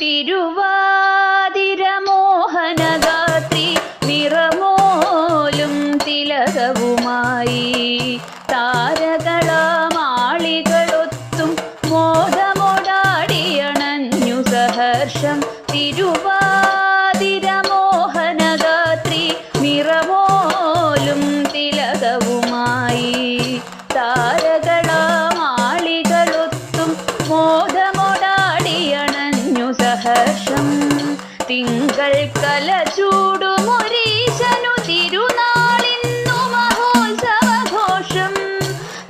തിരുവാതിരമോഹനഗാത്രി നിറമോലും തിലകവുമായി. താരകളാമാളികളൊത്തും മോദമോടാടിയണഞ്ഞു സഹർഷം തിരുവാതിരമോഹനഗാത്രി സഹർഷം. തിങ്കൾ കല ചൂടുമൊരീശനു തിരുനാളിന്നു മഹോത്സവഘോഷം.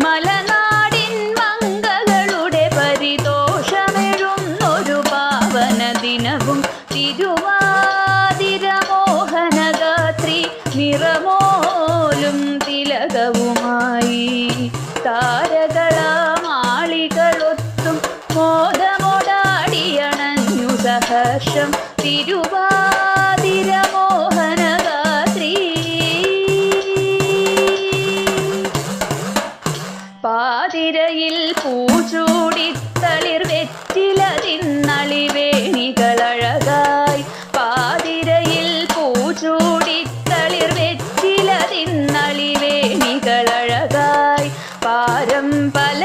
മലനാടിൻ മംഗകളുടെ പരിതോഷമെഴുന്നൊരു പാവന ദിനവും തിരുവാതിരമോഹനഗാത്രി നിറമോലും സഹർഷം തിരുവാതിരമോഹനഗാത്രി. പാതിരയിൽ പൂച്ചൂടിത്തളിർ വെറ്റില തിന്നളി വേണികളഴകായി. പാതിരയിൽ പൂചൂടി വെറ്റില തിന്നളി വേണികളഴകായി. പാരം പല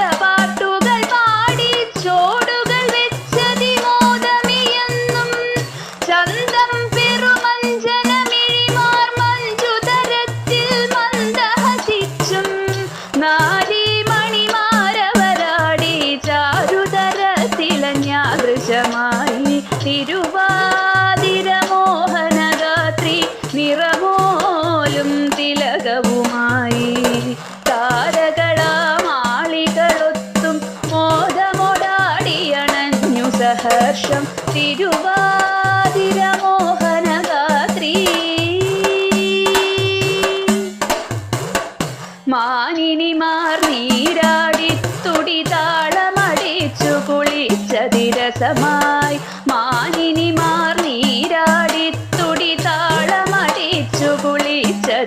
തിരുവാതിരമോഹനഗാത്രി നിറമോലും തിലകവുമായി. താരകളാമാളികളൊത്തും മോദമോടാടിയണഞ്ഞു സഹർഷം തിരുവാതിരമോഹനഗാത്രി മാനിനിമാർ നീരാടി തുടി താളമടിച്ചു കുളിച്ചതിരസമായി.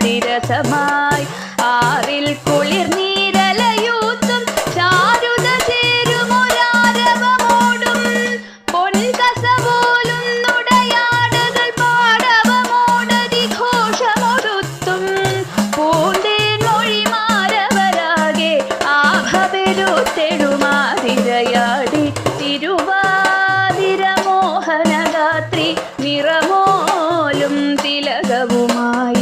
കുളിച്ചതിരസമായി ആറിൽ കുളിർ നീരലയൂത്തും ചാരുത ചേരുമൊരാരവമോടും പൊൻകസ പോലും നുടയാടകൾ പാടവമോടതി ഘോഷമൊടുത്തും പൂന്തേൻ മൊഴിമാരവരാകെ ആഭപെരുത്തെഴുമാതിരയാടി തിരുവാതിരമോഹനഗാത്രി നിറമോലും തിലകവുമായി